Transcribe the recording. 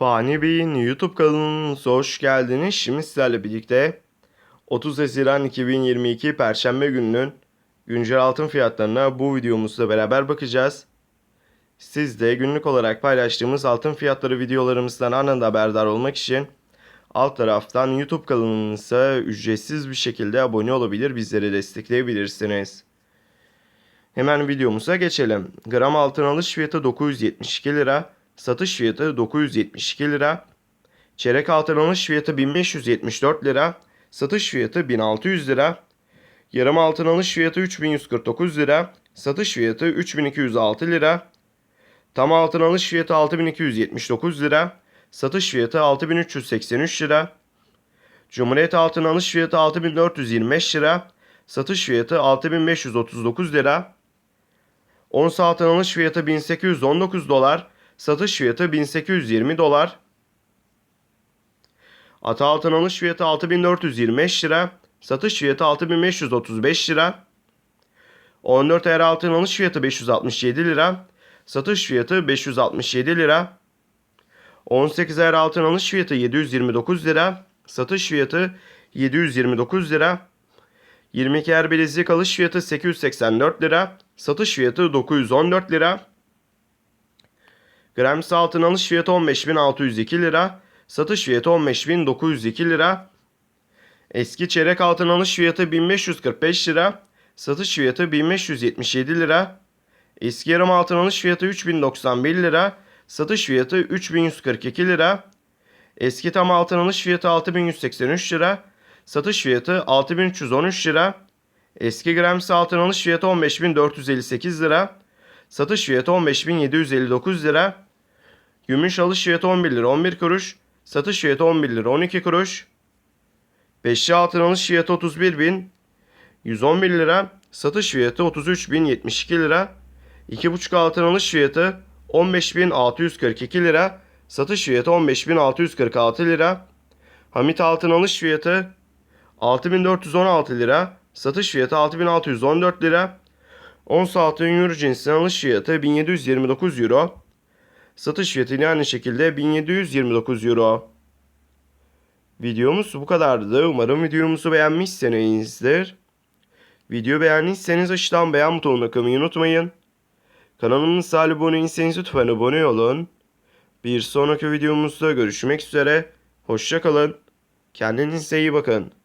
Fani Bey'in YouTube kanalınıza hoş geldiniz. Şimdi sizlerle birlikte 30 Haziran 2022 Perşembe gününün güncel altın fiyatlarına bu videomuzla beraber bakacağız. Siz de günlük olarak paylaştığımız altın fiyatları videolarımızdan anında haberdar olmak için alt taraftan YouTube kanalımıza ücretsiz bir şekilde abone olabilir, bizleri destekleyebilirsiniz. Hemen videomuza geçelim. Gram altın alış fiyatı 972 lira, satış fiyatı 972 lira. Çeyrek altın alış fiyatı 1574 lira, satış fiyatı 1600 lira. Yarım altın alış fiyatı 3149 lira, satış fiyatı 3206 lira. Tam altın alış fiyatı 6279 lira, satış fiyatı 6383 lira. Cumhuriyet altın alış fiyatı 6425 lira, satış fiyatı 6539 lira. Ons altın alış fiyatı 1819 dolar, satış fiyatı 1820 dolar. Ata altın alış fiyatı 6425 lira, satış fiyatı 6535 lira. 14 er altın alış fiyatı 567 lira, satış fiyatı 567 lira. 18 er altın alış fiyatı 729 lira, satış fiyatı 729 lira. 22 er bilezik alış fiyatı 884 lira, satış fiyatı 914 lira. Grams altın alış fiyatı 15.602 lira, satış fiyatı 15.902 lira. Eski çeyrek altın alış fiyatı 1545 lira, satış fiyatı 1577 lira. Eski yarım altın alış fiyatı 3091 lira, satış fiyatı 3142 lira. Eski tam altın alış fiyatı 6183 lira, satış fiyatı 6313 lira. Eski grams altın alış fiyatı 15458 lira, satış fiyatı 15759 lira. Gümüş alış fiyatı 11 lira 11 kuruş, satış fiyatı 11 lira 12 kuruş. Beşli altın alış fiyatı 31.111 lira, satış fiyatı 33.072 lira. 2,5 altın alış fiyatı 15.642 lira, satış fiyatı 15.646 lira. Hamit altın alış fiyatı 6416 lira, satış fiyatı 6614 lira. Ons altın euro cinsinden alış fiyatı 1729 euro. Satış fiyatı aynı şekilde 1729 euro. Videomuz bu kadardı. Umarım videomuzu beğenmişsinizdir. Video beğendiyseniz aşağıdan beğen butonuna kılmayı unutmayın. Kanalımıza abone değilseniz lütfen abone olun. Bir sonraki videomuzda görüşmek üzere. Hoşçakalın. Kendinize iyi bakın.